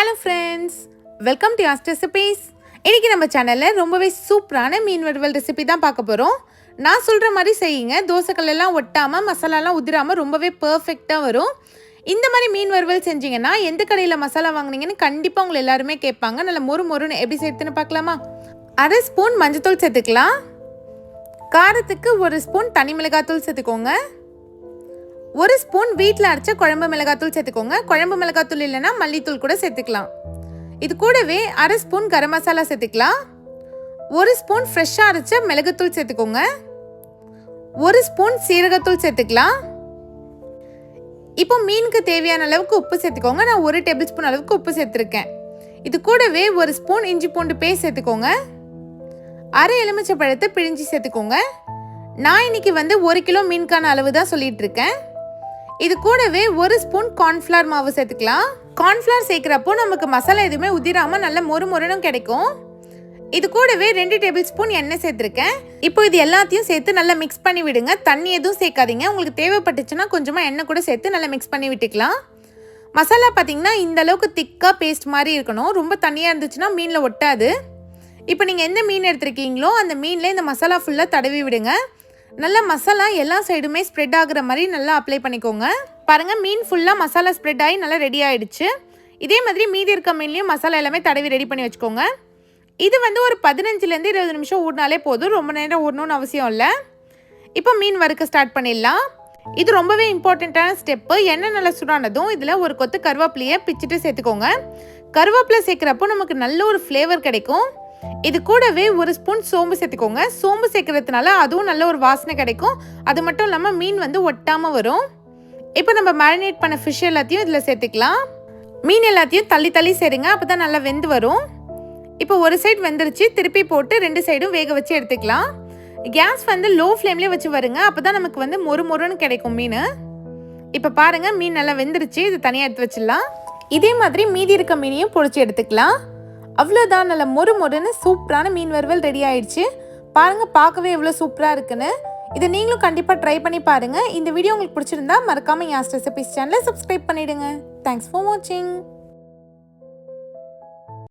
Hello friends welcome to Ast recipes இன்றைக்கி நம்ம சேனலில் ரொம்பவே சூப்பரான மீன் வறுவல் ரெசிபி தான் பார்க்க போகிறோம் நான் சொல்கிற மாதிரி செய்யுங்க. தோசைக்கல்லாம் ஒட்டாமல் மசாலாலாம் உதிராமல் ரொம்பவே பர்ஃபெக்டாக வரும். இந்த மாதிரி மீன் வறுவல் செஞ்சீங்கன்னா எந்த கடையில் மசாலா வாங்குனீங்கன்னு கண்டிப்பாக உங்களை எல்லாருமே கேட்பாங்க. நல்ல மொறு மொறுன்னு எப்படி சேர்த்துன்னு பார்க்கலாமா? அரை ஸ்பூன் மஞ்சத்தூள் சேர்த்துக்கலாம். காரத்துக்கு ஒரு ஸ்பூன் தனி மிளகாத்தூள் சேர்த்துக்கோங்க. ஒரு ஸ்பூன் வீட்டில் அரைச்ச குழம்பு மிளகாத்தூள் சேர்த்துக்கோங்க. குழம்பு மிளகாத்தூள் இல்லைன்னா மல்லித்தூள் கூட சேர்த்துக்கலாம். இது கூடவே அரை ஸ்பூன் கரம் மசாலா சேர்த்துக்கலாம். ஒரு ஸ்பூன் ஃப்ரெஷ்ஷாக அரைச்ச மிளகுத்தூள் சேர்த்துக்கோங்க. ஒரு ஸ்பூன் சீரகத்தூள் சேர்த்துக்கலாம். இப்போ மீனுக்கு தேவையான அளவுக்கு உப்பு சேர்த்துக்கோங்க. நான் ஒரு டேபிள் ஸ்பூன் அளவுக்கு உப்பு சேர்த்துருக்கேன். இது கூடவே ஒரு ஸ்பூன் இஞ்சி பூண்டு பேஸ்ட் சேர்த்துக்கோங்க. அரை எலுமிச்சை பழத்தை பிழிஞ்சு சேர்த்துக்கோங்க. நான் இன்னைக்கு வந்து ஒரு கிலோ மீனுக்கான அளவு தான் சொல்லிட்டு இருக்கேன். இது கூடவே ஒரு ஸ்பூன் கார்ன்ஃப்ளவர் மாவு சேர்த்துக்கலாம். கார்ன்ஃப்ளவர் சேர்க்குறப்போ நமக்கு மசாலா எதுவுமே உதிராமல் நல்ல மொறு மொறுனும் கிடைக்கும். இது கூடவே ரெண்டு டேபிள் ஸ்பூன் எண்ணெய் சேர்த்துருக்கேன். இப்போ இது எல்லாத்தையும் சேர்த்து நல்லா மிக்ஸ் பண்ணி விடுங்க. தண்ணி எதுவும் சேர்க்காதீங்க. உங்களுக்கு தேவைப்பட்டுச்சுன்னா கொஞ்சமாக எண்ணெய் கூட சேர்த்து நல்லா மிக்ஸ் பண்ணி விட்டுக்கலாம். மசாலா பார்த்தீங்கன்னா இந்த அளவுக்கு திக்காக பேஸ்ட் மாதிரி இருக்கணும். ரொம்ப தண்ணியாக இருந்துச்சுன்னா மீனில் ஒட்டாது. இப்போ நீங்கள் எந்த மீன் எடுத்துருக்கீங்களோ அந்த மீனில் இந்த மசாலா ஃபுல்லாக தடவி விடுங்க. நல்லா மசாலா எல்லா சைடுமே ஸ்ப்ரெட் ஆகுற மாதிரி நல்லா அப்ளை பண்ணிக்கோங்க. பாருங்கள் மீன் ஃபுல்லாக மசாலா ஸ்ப்ரெட் ஆகி நல்லா ரெடி ஆகிடுச்சு இதே மாதிரி மீதி இருக்க மீன்லேயும் மசாலா எல்லாமே தடவி ரெடி பண்ணி வச்சுக்கோங்க. இது வந்து ஒரு பதினஞ்சுலேருந்து இருபது நிமிஷம் ஊடினாலே போதும். ரொம்ப நேரம் ஊடணும்னு அவசியம் இல்லை. இப்போ மீன் வறுக்க ஸ்டார்ட் பண்ணிடலாம். இது ரொம்பவே இம்பார்ட்டண்ட்டான ஸ்டெப்பு எண்ணெய் நல்லா சுடானதும் இதில் ஒரு கொத்து கருவேப்பிலையை பிச்சுட்டு சேர்த்துக்கோங்க. கருவேப்பிலை சேர்க்குறப்போ நமக்கு நல்ல ஒரு ஃப்ளேவர் கிடைக்கும். இது கூடவே ஒரு ஸ்பூன் சோம்பு சேர்த்துக்கோங்க. சோம்பு சேர்க்கறதுனால அதுவும் நல்ல ஒரு வாசனை கிடைக்கும். அது மட்டும் இல்லாமல் மீன் வந்து ஒட்டாமல் வரும். இப்போ நம்ம மேரினேட் பண்ண ஃபிஷ் எல்லாத்தையும் இதில் சேர்த்துக்கலாம். மீன் எல்லாத்தையும் தள்ளி தள்ளி சேருங்க. அப்போ தான் நல்லா வெந்து வரும். இப்போ ஒரு சைடு வெந்துருச்சு. திருப்பி போட்டு ரெண்டு சைடும் வேக வச்சு எடுத்துக்கலாம். கேஸ் வந்து லோ ஃப்ளேம்லேயே வச்சு வருங்க. அப்போ தான் நமக்கு வந்து மொறு மொறுன்னு கிடைக்கும் மீன். இப்போ பாருங்கள் மீன் நல்லா வெந்துருச்சு. இது தனியாக எடுத்து வச்சிடலாம். இதே மாதிரி மீதி இருக்க மீனையும் பொரிச்சு எடுத்துக்கலாம். அவ்வளோதான் நல்ல மொறு மொறுன்னு சூப்பரான மீன் வறுவல் ரெடி ஆயிடுச்சு. பாருங்க பார்க்கவே எவ்வளோ சூப்பராக இருக்குன்னு. இதை நீங்களும் கண்டிப்பாக ட்ரை பண்ணி பாருங்கள் இந்த வீடியோ உங்களுக்கு பிடிச்சிருந்தா மறக்காமல் யாஸ் ரெசிபிஸ் சேனலை சப்ஸ்கிரைப் பண்ணிடுங்க. தேங்க்ஸ் ஃபார் வாட்சிங்